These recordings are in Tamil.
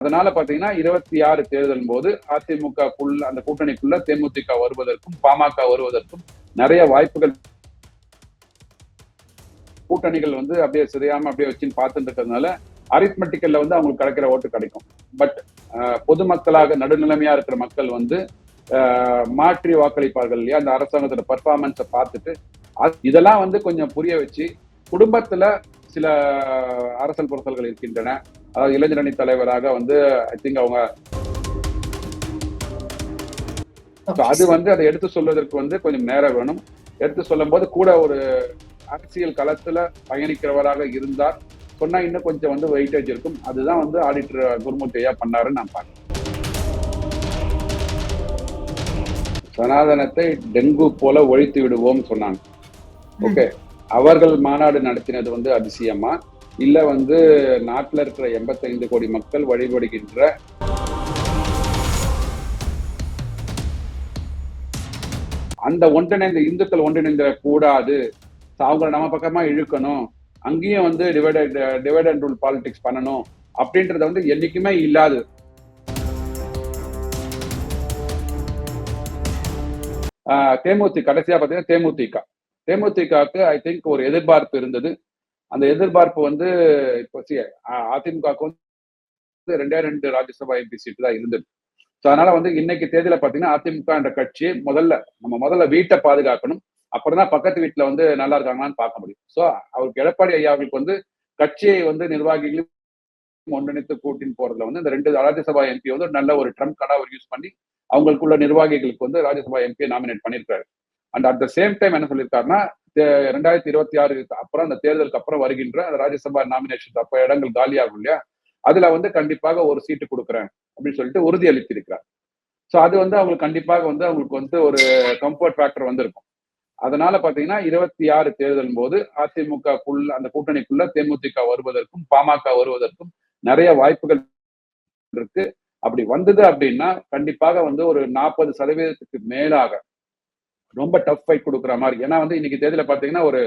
அதனால பாத்தீங்கன்னா இருபத்தி ஆறு தேர்தல் போது அதிமுக அந்த கூட்டணிக்குள்ள தேமுதிக வருவதற்கும் பாமக வருவதற்கும் நிறைய வாய்ப்புகள் கூட்டணிகள் வந்து அப்படியே சிதையாம அப்படியே வச்சுன்னு பார்த்துட்டு இருக்கிறதுனால அரித்மெட்டிக்கல்ல வந்து அவங்களுக்கு கிடைக்கிற ஓட்டு கிடைக்கும். பட் பொதுமக்களாக நடுநிலைமையா இருக்கிற மக்கள் வந்து மாற்றி வாக்களிப்பார்கள் இல்லையா? அந்த அரசாங்கத்தோட பர்ஃபார்மன்ஸை பார்த்துட்டு இதெல்லாம் வந்து கொஞ்சம் புரிய வச்சு குடும்பத்துல சில அரசல் புரசல்கள் இருக்கின்றன. அதாவது இளைஞரணி தலைவராக வந்து ஐ திங்க் அவங்க அது வந்து அதை எடுத்து சொல்வதற்கு வந்து கொஞ்சம் நேரம் வேணும். எடுத்து சொல்லும் போது கூட ஒரு அரசியல் களத்துல பயணிக்கிறவராக இருந்தார். சொன்னா இன்னும் கொஞ்சம் வந்து வெயிட்டேஜ் இருக்கும். அதுதான் வந்து ஆடிட்டர் குருமூர்த்தி பண்ணாருன்னு நான் பார்க்கிறேன். சனாதனத்தை டெங்கு போல ஒழித்து விடுவோம் சொன்னாங்க. ஓகே அவர்கள் மாநாடு நடத்தினது வந்து அதிசயமா? இல்ல வந்து நாட்டில் இருக்கிற எண்பத்தைந்து கோடி மக்கள் வழிபடுகின்ற அந்த ஒன்றிணைந்த இந்துக்கள் ஒன்றிணைந்த கூடாது. அவங்கள நம்ம பக்கமா இழுக்கணும். அங்கேயும் வந்து divided divide and rule politics பண்ணணும். அப்படின்றத வந்து என்னைக்குமே இல்லாது. தேமுதி கடைசியா பார்த்தீங்கன்னா தேமுதிக. தேமுதிகவுக்கு ஐ திங்க் ஒரு எதிர்பார்ப்பு இருந்தது. அந்த எதிர்பார்ப்பு வந்து இப்போ see, அதிமுகவுக்கு வந்து ரெண்டே ரெண்டு ராஜ்யசபா எம்பி சீட்டு தான் இருந்தது. ஸோ அதனால வந்து இன்னைக்கு தேதியில பாத்தீங்கன்னா அதிமுக என்ற கட்சி முதல்ல நம்ம முதல்ல வீட்டை பாதுகாக்கணும். அப்புறம் தான் பக்கத்து வீட்டுல வந்து நல்லா இருக்காங்களான்னு பார்க்க முடியும். ஸோ அவருக்கு எடப்பாடி ஐயா அவர்களுக்கு வந்து கட்சியை வந்து நிர்வாகிகளும் ஒன்றிணைத்து கூட்டின்னு போறதுல வந்து இந்த ரெண்டு ராஜ்யசபா எம்பி வந்து நல்ல ஒரு ட்ரம்ப் கடா அவர் யூஸ் பண்ணி அவங்களுக்குள்ள நிர்வாகிகளுக்கு வந்து ராஜ்யசபா எம்பியை நாமினேட் பண்ணியிருக்காரு. And at the same time என்ன சொல்லியிருக்காருன்னா ரெண்டாயிரத்தி இருபத்தி ஆறுக்கு அப்புறம் அந்த தேர்தலுக்கு அப்புறம் வருகின்ற அந்த ராஜ்யசபா நாமினேஷன் அப்ப இடங்கள் காலியாகும் இல்லையா? அதுல வந்து கண்டிப்பாக ஒரு சீட்டு கொடுக்குறேன் அப்படின்னு சொல்லிட்டு உறுதி அளித்திருக்கிறார் ஸோ அது வந்து அவங்களுக்கு கண்டிப்பாக வந்து அவங்களுக்கு வந்து ஒரு கம்ஃபர்ட் ஃபேக்டர் வந்திருக்கும். அதனால பாத்தீங்கன்னா இருபத்தி ஆறு தேர்தல் போது அதிமுகக்குள்ள அந்த கூட்டணிக்குள்ள தேமுதிக வருவதற்கும் பாமக வருவதற்கும் நிறைய வாய்ப்புகள் இருக்கு. அப்படி வந்தது அப்படின்னா கண்டிப்பாக வந்து ஒரு நாற்பது சதவீதத்துக்கு மேலாக ரொம்ப டஃப் ஃபைட் கொடுக்குற மாதிரி. ஏன்னா வந்து இன்னைக்கு தேதியில பாத்தீங்கன்னா ஒரு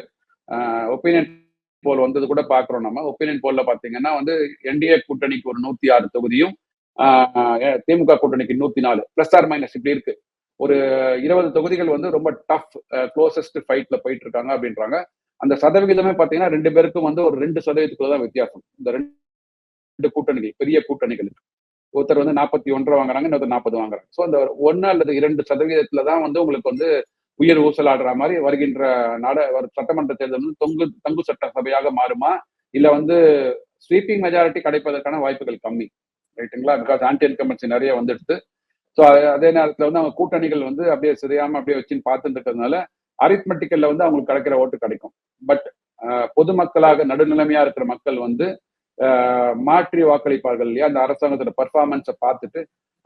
ஒப்பீனியன் போல் வந்தது கூட பாக்குறோம் நம்ம. ஒப்பீனியன் போல்ல பாத்தீங்கன்னா வந்து என்டிஏ கூட்டணிக்கு ஒரு நூத்தி ஆறு தொகுதியும் ஆஹ் திமுக கூட்டணிக்கு நூத்தி நாலு. பிளஸ் ஆர் மைனஸ் இப்படி இருக்கு. ஒரு இருபது தொகுதிகள் வந்து ரொம்ப டஃப் க்ளோசஸ்ட் ஃபைட்ல போயிட்டு இருக்காங்க அப்படின்றாங்க. அந்த சதவிகிதமே பாத்தீங்கன்னா ரெண்டு பேருக்கும் வந்து ஒரு ரெண்டு சதவீதத்துக்குள்ள தான் வித்தியாசம். இந்த ரெண்டு கூட்டணிகள் பெரிய கூட்டணிகளுக்கு ஒருத்தர் வந்து நாற்பத்தி ஒன்றரை வாங்குறாங்க இன்னொருத்தர் நாற்பது வாங்குறாங்க. ஸோ அந்த ஒன்னு அல்லது இரண்டு சதவீதத்துல தான் வந்து உங்களுக்கு வந்து உயிர் ஊசலாடுற மாதிரி வருகின்ற நாட சட்டமன்ற தேர்தல் வந்து தொங்கு தங்கு சட்ட சபையாக மாறுமா? இல்ல வந்து ஸ்வீப்பிங் மெஜாரிட்டி கிடைப்பதற்கான வாய்ப்புகள் கம்மி. ரைட்டுங்களா? பிகாஸ் ஆன்டி இன்கம்பன்சி நிறைய வந்துடுது. ஸோ அதே நேரத்தில் வந்து அவங்க கூட்டணிகள் வந்து அப்படியே சிதையாம அப்படியே வச்சுன்னு பார்த்துட்டு இருக்கிறதுனால அரித்மெட்டிக்கல்ல வந்து அவங்களுக்கு கிடைக்கிற ஓட்டு கிடைக்கும். பட் பொதுமக்களாக நடுநிலைமையா இருக்கிற மக்கள் வந்து மாற்றி வாக்களிப்பார்கள் இல்லையா? அந்த அரசாங்கத்தோட பர்ஃபார்மன்ஸை பார்த்துட்டு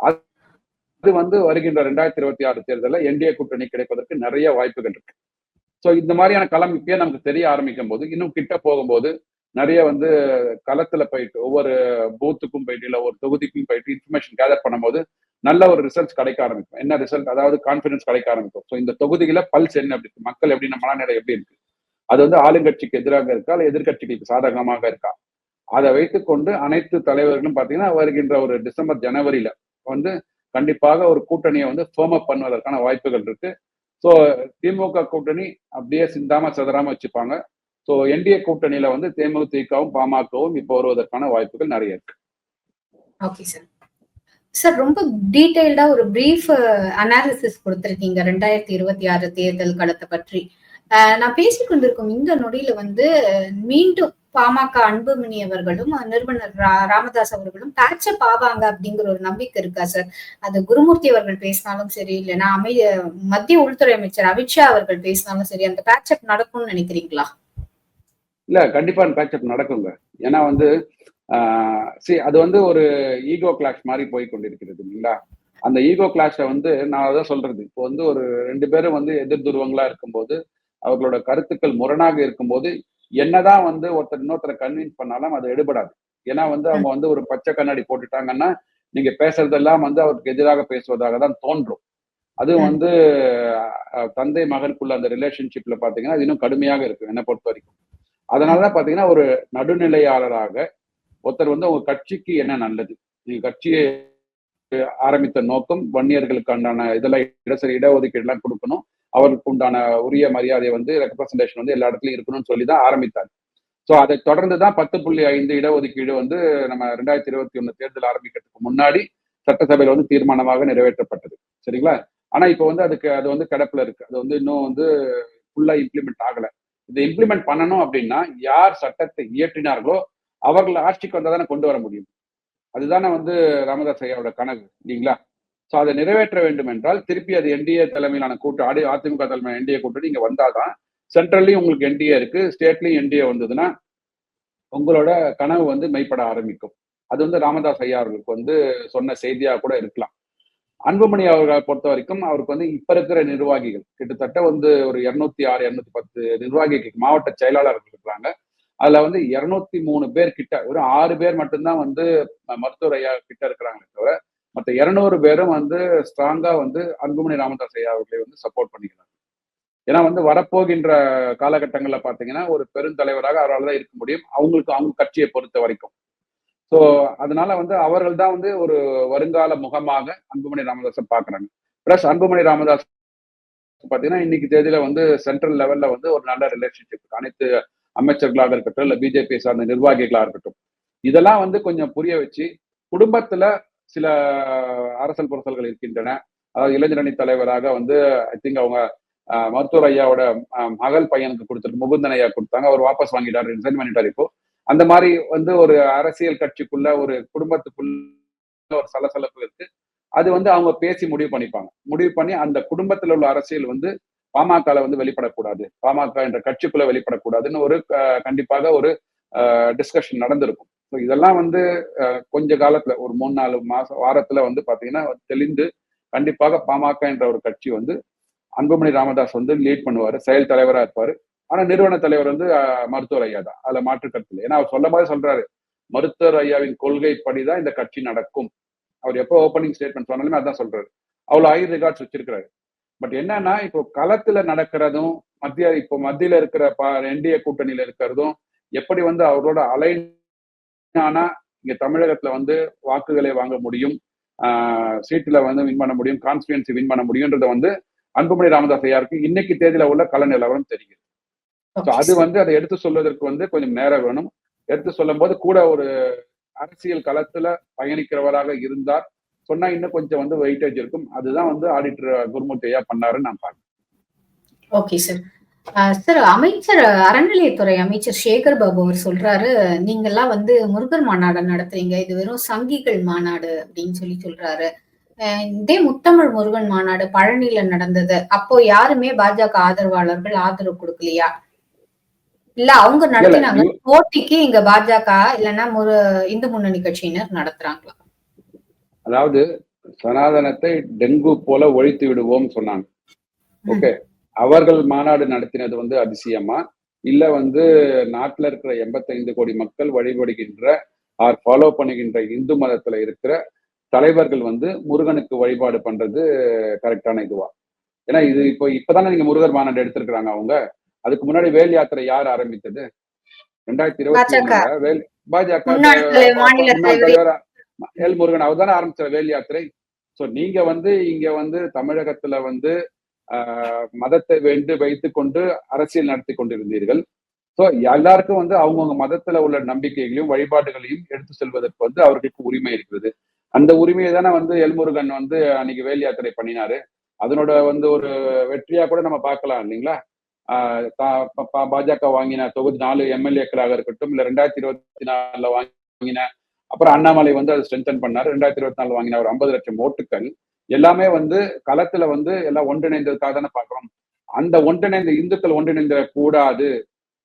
அது வந்து வருகின்ற ரெண்டாயிரத்தி இருபத்தி ஆறு தேர்தலில் என்டிஏ கூட்டணி கிடைப்பதற்கு நிறைய வாய்ப்புகள் இருக்கு. ஸோ இந்த மாதிரியான களம் இப்பயே நமக்கு தெரிய ஆரம்பிக்கும் போது இன்னும் கிட்ட போகும்போது நிறைய வந்து களத்துல போயிட்டு ஒவ்வொரு பூத்துக்கும் போயிட்டு இல்லை ஒரு தொகுதிக்கும் போயிட்டு இன்ஃபர்மேஷன் கேதர் பண்ணும்போது நல்ல ஒரு ரிசல்ட்ஸ் கிடைக்க ஆரம்பிக்கும். என்ன ரிசல்ட் அதாவது கான்ஃபிடன்ஸ் கிடைக்க ஆரம்பிக்கும். ஸோ இந்த தொகுதியில பல்ஸ் என்ன அப்படி இருக்கு? மக்கள் எப்படி மனநிலை எப்படி இருக்கு? அது வந்து ஆளுங்கட்சிக்கு எதிராக இருக்கா இல்லை எதிர்கட்சிகளுக்கு சாதகமாக இருக்கா? அதை வைத்துக்கொண்டு அனைத்து தலைவர்களும் பார்த்தீங்கன்னா வருகின்ற ஒரு டிசம்பர் ஜனவரியில வந்து கண்டிப்பாக ஒரு கூட்டணியை வந்து ஃபேர்ம் அப் பண்ணுவதற்கான வாய்ப்புகள் இருக்கு. ஸோ திமுக கூட்டணி அப்படியே சிந்தாம சதறாம வச்சுப்பாங்க. ஸோ என்டிஏ கூட்டணியில வந்து தேமுதிகவும் பாமகவும் இப்போ வருவதற்கான வாய்ப்புகள் நிறைய இருக்கு. ஓகே சார் சார் ரொம்ப டீடைல்டா ஒரு பிரீஃப் அனாலிசிஸ் uh, கொடுத்துருக்கீங்க. ரெண்டாயிரத்தி இருபத்தி ஆறு தேர்தல் களத்தை பற்றி. நான் பேசிக்கொண்டிருக்கும் இந்த நொடியில வந்து மீண்டும் பாமக அன்புமணி அவர்களும் நிறுவனர் ராமதாஸ் அவர்களும் பேட்சப் ஆவாங்க அப்படிங்கிற ஒரு நம்பிக்கை இருக்கா சார்? அது குருமூர்த்தி அவர்கள் பேசினாலும் சரி இல்லைன்னா அமை மத்திய உள்துறை அமைச்சர் அமித்ஷா அவர்கள் பேசினாலும் சரி அந்த பேட்சப் நடக்கும்னு நினைக்கிறீங்களா? இல்ல கண்டிப்பா பேட்சப் நடக்குங்க. ஏன்னா வந்து சரி அது வந்து ஒரு ஈகோ கிளாஷ் மாதிரி போய் கொண்டிருக்கிறது இல்லைங்களா? அந்த ஈகோ கிளாஷை வந்து நான் அதான் சொல்றது. இப்போ வந்து ஒரு ரெண்டு பேரும் வந்து எதிர் துருவங்களா இருக்கும்போது அவர்களோட கருத்துக்கள் முரணாக இருக்கும்போது என்னதான் வந்து ஒருத்தர் இன்னொருத்தரை கன்வின்ஸ் பண்ணாலும் அது எடுபடாது. ஏன்னா வந்து அவங்க வந்து ஒரு பச்சை கண்ணாடி போட்டுட்டாங்கன்னா நீங்க பேசுறதெல்லாம் வந்து அவருக்கு எதிராக பேசுவதாக தான் தோன்றும். அது வந்து தந்தை மகனுக்குள்ள அந்த ரிலேஷன்ஷிப்ல பாத்தீங்கன்னா அது இன்னும் கடுமையாக இருக்கு என்னை பொறுத்த வரைக்கும் அதனாலதான் பாத்தீங்கன்னா ஒரு நடுநிலையாளராக ஒருத்தர் வந்து உங்க கட்சிக்கு என்ன நல்லது? நீங்க கட்சியை ஆரம்பித்த நோக்கம் வன்னியர்களுக்கான இதெல்லாம் இடசரி இடஒதுக்கீடு எல்லாம் கொடுக்கணும். அவருக்கு உண்டான உரிய மரியாதை வந்து ரெப்ரசன்டேஷன் வந்து எல்லா இடத்துலயும் இருக்கணும்னு சொல்லி தான் ஆரம்பித்தார். ஸோ அதை தொடர்ந்து தான் பத்து புள்ளி ஐந்து இடஒதுக்கீடு வந்து நம்ம ரெண்டாயிரத்தி இருபத்தி ஒண்ணு தேர்தல் ஆரம்பிக்கிறதுக்கு முன்னாடி சட்டசபையில் வந்து தீர்மானமாக நிறைவேற்றப்பட்டது. சரிங்களா? ஆனா இப்போ வந்து அதுக்கு அது வந்து கிடப்புல இருக்கு. அது வந்து இன்னும் வந்து ஃபுல்லா இம்ப்ளிமெண்ட் ஆகல. இதை இம்ப்ளிமெண்ட் பண்ணணும் அப்படின்னா யார் சட்டத்தை இயற்றினார்களோ அவர்கள் ஆட்சிக்கு வந்தால் தானே கொண்டு வர முடியும். அதுதானே வந்து ராமதாஸ் ஐயாவோட கனவு இல்லைங்களா? ஸோ அதை நிறைவேற்ற வேண்டும் என்றால் திருப்பி அது என்டிஏ தலைமையிலான கூட்டு அதிமுக தலைமை என்டிஏ கூட்டணி நீங்க வந்தாதான் சென்ட்ரல்லையும் உங்களுக்கு என்டிஏ இருக்கு ஸ்டேட்லயும் என்டிஏ வந்ததுன்னா உங்களோட கனவு வந்து மெய்ப்பட ஆரம்பிக்கும். அது வந்து ராமதாஸ் ஐயா அவர்களுக்கு வந்து சொன்ன செய்தியா கூட இருக்கலாம். அன்புமணி அவர்களை பொறுத்த வரைக்கும் அவருக்கு வந்து இப்ப இருக்கிற நிர்வாகிகள் கிட்டத்தட்ட வந்து ஒரு இருநூத்தி ஆறு இருநூத்தி பத்து நிர்வாகிகள் மாவட்ட செயலாளர்கள் இருக்கிறாங்க. அதுல வந்து இருநூத்தி மூணு பேர் கிட்ட ஒரு ஆறு பேர் மட்டும்தான் வந்து மருத்துவர் ஐயா கிட்ட இருக்கிறாங்களே தவிர மற்ற இரநூறு பேரும் வந்து ஸ்ட்ராங்கா வந்து அன்புமணி ராமதாஸ் ஐயா அவர்களை வந்து சப்போர்ட் பண்ணிக்கிறாங்க. ஏன்னா வந்து வரப்போகின்ற காலகட்டங்கள்ல பாத்தீங்கன்னா ஒரு பெருந்தலைவராக அவரால் தான் இருக்க முடியும். அவங்களுக்கு அவங்க கட்சியை பொறுத்த வரைக்கும். ஸோ அதனால வந்து அவர்கள் தான் வந்து ஒரு வருங்கால முகமாக அன்புமணி ராமதாஸை பார்க்குறாங்க பிளஸ் அன்புமணி ராமதாஸ் பாத்தீங்கன்னா இன்னைக்கு தேதியில வந்து சென்ட்ரல் லெவல்ல வந்து ஒரு நல்ல ரிலேஷன்ஷிப் அனைத்து அமைச்சர்களாக இருக்கட்டும் இல்லை பிஜேபி சார்ந்த நிர்வாகிகளாக இருக்கட்டும். இதெல்லாம் வந்து கொஞ்சம் புரிய வச்சு குடும்பத்துல சில அரசல் புரசல்கள் இருக்கின்றன. அதாவது இளைஞரணி தலைவராக வந்து ஐ திங்க் அவங்க மருத்துவர் ஐயாவோட மகள் பையனுக்கு கொடுத்துட்டு முகுந்தன் ஐயா கொடுத்தாங்க. அவர் வாபஸ் வாங்கிட்டாரு ரிசைன் பண்ணிட்டார் இப்போ. அந்த மாதிரி வந்து ஒரு அரசியல் கட்சிக்குள்ள ஒரு குடும்பத்துக்குள்ள ஒரு சலசலப்பு இருக்கு. அது வந்து அவங்க பேசி முடிவு பண்ணிப்பாங்க. முடிவு பண்ணி அந்த குடும்பத்தில் உள்ள அரசியல் வந்து பாமக வந்து வெளிப்படக்கூடாது. பாமக என்ற கட்சிக்குள்ள வெளிப்படக்கூடாதுன்னு ஒரு கண்டிப்பாக ஒரு டிஸ்கஷன் நடந்திருக்கும். ஸோ இதெல்லாம் வந்து கொஞ்ச காலத்துல ஒரு மூணு நாலு மாசம் வாரத்துல வந்து பாத்தீங்கன்னா தெளிந்து கண்டிப்பாக பாமக என்ற ஒரு கட்சி வந்து அன்புமணி ராமதாஸ் வந்து லீட் பண்ணுவாரு செயல் தலைவரா இருப்பாரு. ஆனா நிறுவன தலைவர் வந்து மருத்துவர் ஐயா தான். அதுல மாற்று கருத்து இல்லை. ஏன்னா அவர் சொல்ல மாதிரி சொல்றாரு மருத்துவர் ஐயாவின் கொள்கைப்படிதான் இந்த கட்சி நடக்கும். அவர் எப்போ ஓப்பனிங் ஸ்டேட்மெண்ட் சொன்னாலுமே அதான் சொல்றாரு. அவ்வளவு ஹை ரிகார்ட்ஸ் வச்சிருக்கிறாரு. பட் என்னன்னா இப்போ களத்துல நடக்கிறதும் மத்திய இப்போ மத்தியில இருக்கிற என்டிஏ கூட்டணியில இருக்கிறதும் எப்படி வந்து அவரோட அலைன் ஆனா இங்க தமிழகத்துல வந்து வாக்குகளை வாங்க முடியும் சீட்டுல வந்து வின் பண்ண முடியும் கான்ஸ்டியூன்சி வின் பண்ண முடியும்ன்றத வந்து அன்புமணி ராமதாஸ் ஐயாருக்கு இன்னைக்கு தேதியில உள்ள கள நிலவரம் தெரியுது அது வந்து அதை எடுத்து சொல்வதற்கு வந்து கொஞ்சம் நேரம் வேணும். எடுத்து சொல்லும் போது கூட ஒரு அரசியல் களத்துல பயணிக்கிறவராக இருந்தார். சொன்னா இன்னும் கொஞ்சம் வந்து வெயிட்டேஜ் இருக்கும். அதுதான் வந்து ஆடிட்டர் குருமூர்த்தி ஐயா பண்ணாருன்னு நான் பாக்கிறேன் ஓகே சார் சார் அமைச்சர் அறநிலையத்துறை அமைச்சர் சேகர் பாபு அவர் சொல்றாரு நீங்கெல்லாம் வந்து முருகர் மாநாடு நடத்துறீங்க. இது வெறும் சங்கிகள் மாநாடு அப்படின்னு சொல்லி சொல்றாரு. இதே முத்தமிழ் முருகன் மாநாடு பழனியில நடந்தது. அப்போ யாருமே பாஜக ஆதரவாளர்கள் ஆதரவு கொடுக்கலையா? இல்ல அவங்க நடத்தினாங்க. போட்டிக்கு இங்க பாஜக இல்லைன்னா ஒரு இந்து முன்னணி கட்சியினர் நடத்துறாங்களா? அதாவது சனாதனத்தை டெங்கு போல ஒழித்து விடுவோம் சொன்னாங்க. ஓகே. அவர்கள் மாநாடு நடத்தினது வந்து அதிசயமா? இல்ல வந்து நாட்டுல இருக்கிற எண்பத்தைந்து கோடி மக்கள் வழிபடுகின்ற ஆர் ஃபாலோ பண்ணுகின்ற இந்து மதத்துல இருக்கிற தலைவர்கள் வந்து முருகனுக்கு வழிபாடு பண்றது கரெக்டான இதுவா? ஏன்னா இது இப்போ இப்பதானே நீங்க முருகர் மாநாடு எடுத்திருக்கிறாங்க அவங்க. அதுக்கு முன்னாடி வேல் யாத்திரை யார் ஆரம்பித்தது? ரெண்டாயிரத்தி இருபத்தி ஒண்ணுல வேல் பாஜக எல் முருகன் அவர் தானே ஆரம்பிச்சார் வேல் யாத்திரை. சோ நீங்க வந்து இங்க வந்து தமிழகத்துல வந்து மதத்தை வென்று வைத்து கொண்டு அரசியல் நடத்தி கொண்டிருந்தீர்கள் ஸோ எல்லாருக்கும் வந்து அவங்கவுங்க மதத்துல உள்ள நம்பிக்கைகளையும் வழிபாடுகளையும் எடுத்து செல்வதற்கு வந்து அவர்களுக்கு உரிமை இருக்கிறது அந்த உரிமையை தானே வந்து எல்முருகன் வந்து அன்னைக்கு வேல் யாத்திரை பண்ணினாரு அதனோட வந்து ஒரு வெற்றியா கூட நம்ம பார்க்கலாம் இல்லைங்களா பாஜக வாங்கின தொகுதி நாலு எம்எல்ஏக்களாக இருக்கட்டும் இல்ல ரெண்டாயிரத்தி இருபத்தி நாலுல வாங்கின அப்புறம் அண்ணாமலை வந்து அதை ஸ்ட்ரென்தன் பண்ணாரு. ரெண்டாயிரத்தி இருபத்தி நாலு வாங்கின ஒரு ஐம்பது லட்சம் ஓட்டுகள் எல்லாமே வந்து களத்துல வந்து எல்லாம் ஒன்றிணைந்ததுக்காக தானே பாக்குறோம் அந்த ஒன்றிணைந்த இந்துக்கள் ஒன்றிணைந்த கூடாது.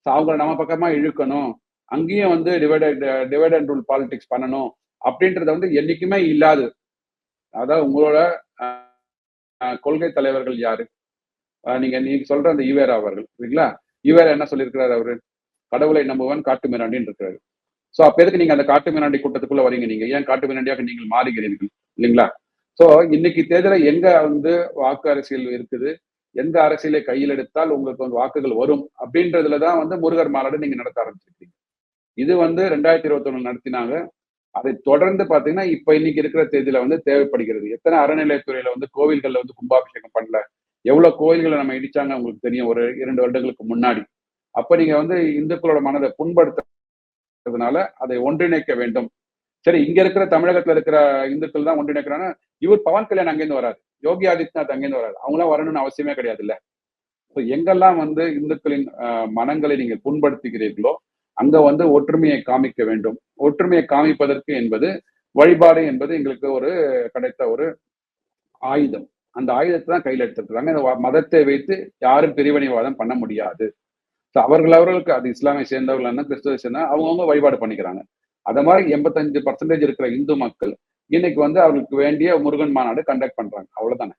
அவங்களை நம்ம பக்கமா இழுக்கணும். அங்கேயும் வந்து divide divide and rule politics பண்ணணும். அப்படின்றத வந்து என்னைக்குமே இல்லாது. அதாவது உங்களோட கொள்கை தலைவர்கள் யாரு? நீங்க நீங்க சொல்ற அந்த ஈவேரா அவர்கள் சரிங்களா? ஈவேரா என்ன சொல்லியிருக்கிறாரு அவரு? கடவுளை நம்புவன் காட்டு மிராண்டின்னு இருக்கிறாரு. சோ அப்ப எதுக்கு நீங்க அந்த காட்டு மீனாண்டி கூட்டத்துக்குள்ள வரீங்க நீங்க? ஏன் காட்டு மீனாண்டியாக நீங்கள் மாறுகிறீர்கள்? இல்லைங்களா? சோ இன்னைக்கு தேர்தல எங்க வந்து வாக்கு அரசியல் இருக்குது? எந்த அரசியலை கையில் எடுத்தால் உங்களுக்கு வந்து வாக்குகள் வரும்? அப்படின்றதுலதான் வந்து முருகர் மாநாடு நீங்க நடத்த ஆரம்பிச்சிருக்கீங்க. இது வந்து ரெண்டாயிரத்தி இருபத்தி ஒண்ணு நடத்தினாங்க. அதை தொடர்ந்து பாத்தீங்கன்னா இப்ப இன்னைக்கு இருக்கிற தேதியில வந்து தேவைப்படுகிறது. எத்தனை அறநிலையத்துறையில வந்து கோவில்கள்ல வந்து கும்பாபிஷேகம் பண்ணல? எவ்வளவு கோயில்களை நம்ம இடிச்சாங்க உங்களுக்கு தெரியும் ஒரு இரண்டு வருடங்களுக்கு முன்னாடி. அப்ப நீங்க வந்து இந்துக்களோட மனதை புண்படுத்த இருக்கிறதுனால அதை ஒன்றிணைக்க வேண்டும். சரி இங்க இருக்கிற தமிழகத்துல இருக்கிற இந்துக்கள் தான் ஒன்றிணைக்கிறாங்க இவர் பவன் கல்யாண் அங்கேருந்து வராது யோகி ஆதித்யநாத் அங்கேருந்து வராது அவங்களாம் வரணும்னு அவசியமே கிடையாது இல்ல ஸோ எங்கெல்லாம் வந்து இந்துக்களின் மனங்களை நீங்கள் புண்படுத்துகிறீர்களோ அங்க வந்து ஒற்றுமையை காமிக்க வேண்டும். ஒற்றுமையை காமிப்பதற்கு என்பது வழிபாடு என்பது எங்களுக்கு ஒரு கிடைத்த ஒரு ஆயுதம். அந்த ஆயுதத்தை தான் கையில் எடுத்துருக்குறாங்க இந்த மதத்தை வைத்து யாரும் பிரிவினைவாதம் பண்ண முடியாது. ஸோ அவர்கள் அவர்களுக்கு அது இஸ்லாமை சேர்ந்தவர்கள் கிறிஸ்துவை சேர்ந்தா அவங்கவுங்க வழிபாடு பண்ணிக்கிறாங்க. அத மாதிரி எண்பத்தஞ்சு பர்சன்டேஜ் இருக்கிற இந்து மக்கள் இன்னைக்கு வந்து அவர்களுக்கு வேண்டிய முருகன் மாநாடு கண்டக்ட் பண்றாங்க. அவ்வளவுதானே?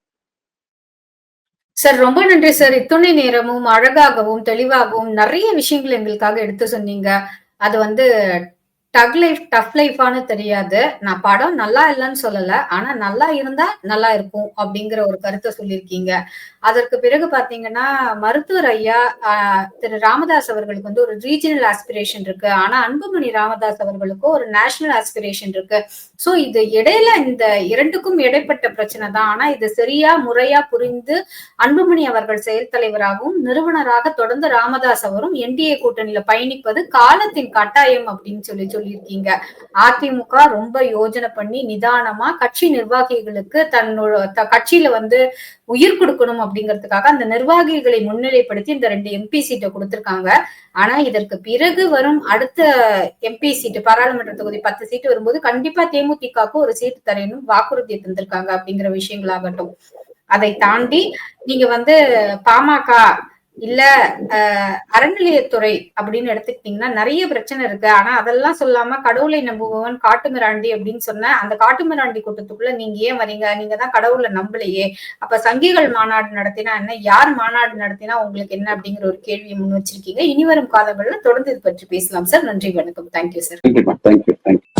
சார் ரொம்ப நன்றி சார். இத்துணை நேரமும் அழகாகவும் தெளிவாகவும் நிறைய விஷயங்கள் எங்களுக்காக எடுத்து சொன்னீங்க. அது வந்து டக் லைஃப் டஃப் லைஃபானு தெரியாது. நான் படம் நல்லா இல்லைன்னு சொல்லல. ஆனா நல்லா இருந்தா நல்லா இருக்கும் அப்படிங்கிற ஒரு கருத்தை சொல்லியிருக்கீங்க. அதற்கு பிறகு பாத்தீங்கன்னா மருத்துவர் ஐயா ஆஹ், திரு ராமதாஸ் அவர்களுக்கு வந்து ஒரு ரீஜனல் ஆஸ்பிரேஷன் இருக்கு. ஆனா அன்புமணி ராமதாஸ் அவர்களுக்கு ஒரு நேஷனல் ஆஸ்பிரேஷன் இருக்கு. சோ இது இடையில இந்த இரண்டுக்கும் இடைப்பட்ட பிரச்சனை தான். ஆனா இது சரியா முறையா புரிந்து அன்புமணி அவர்கள் செயல் தலைவராகவும் நிறுவனராக தொடர்ந்து ராமதாஸ் அவரும் என்டிஏ கூட்டணியில பயணிப்பது காலத்தின் கட்டாயம் அப்படின்னு சொல்லி சொல்லியிருக்கீங்க. அதிமுக ரொம்ப யோஜனை பண்ணி நிதானமா கட்சி நிர்வாகிகளுக்கு தன்னோட த- கட்சியில வந்து உயிர் கொடுக்கணும் அப்படிங்கிறதுக்காக அந்த நிர்வாகிகளை முன்னிலைப்படுத்தி இந்த ரெண்டு எம்பி சீட்டை கொடுத்திருக்காங்க. ஆனா இதற்கு பிறகு வரும் அடுத்த எம்பி சீட்டு பாராளுமன்ற தொகுதி பத்து சீட்டு வரும்போது கண்டிப்பா தேமுதிகவுக்கு ஒரு சீட்டு தரணும் வாக்குறுதி தந்திருக்காங்க அப்படிங்கிற விஷயங்களாகட்டும். அதை தாண்டி நீங்க வந்து பாமக இல்ல அறநிலையத்துறை அப்படின்னு எடுத்துக்கிட்டீங்கன்னா நிறைய பிரச்சனை இருக்கு. ஆனா அதெல்லாம் சொல்லாம கடவுளை நம்புபவன் காட்டுமிராண்டி அப்படின்னு சொன்ன அந்த காட்டுமிராண்டி கூட்டத்துக்குள்ள நீங்க ஏன் வரீங்க? நீங்க தான் கடவுளை நம்பலையே. அப்ப சங்கிகள் மாநாடு நடத்தினா என்ன? யார் மாநாடு நடத்தினா உங்களுக்கு என்ன அப்படிங்கிற ஒரு கேள்வியை முன் வச்சிருக்கீங்க. இனி வரும் காலங்கள்ல தொடர்ந்து இது பற்றி பேசலாம் சார். நன்றி வணக்கம். Thank you sir thank you thank you